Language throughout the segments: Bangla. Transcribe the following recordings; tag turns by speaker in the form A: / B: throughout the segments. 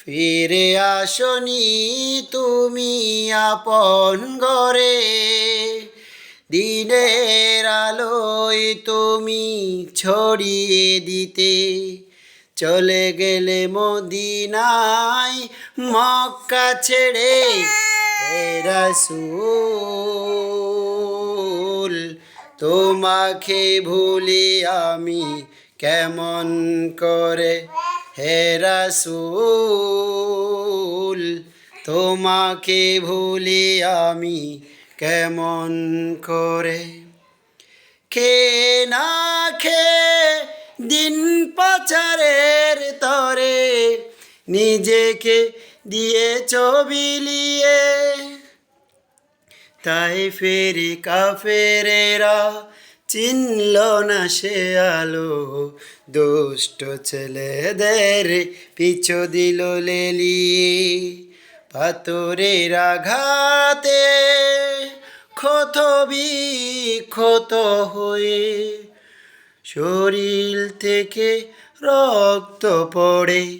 A: ফিরে আসনি তুমি আপন গরে দিনের আলোয় তুমি ছড়িয়ে দিতে। চলে গেলে মদিনায় মক্কা ছেড়ে রাসূল, তোমাকে ভুলি আমি কেমন করে? হে রাসূল, তোমাকে ভুলি আমি কেমন করে? খে না খে দিন পাচারের তরে নিজেকে দিয়ে চবিলিয়ে তাই ফেরি কাফেরেরা চিনল না সে আলো। দুষ্ট ছেলেদের পিছু দিল লেলি। পাথরের আঘাতে ক্ষত বিক্ষত হয়ে শরীর থেকে রক্ত পড়ে।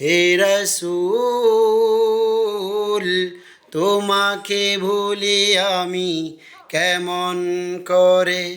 A: হে সুল তোমাকে ভুলি আমি কেমন করে?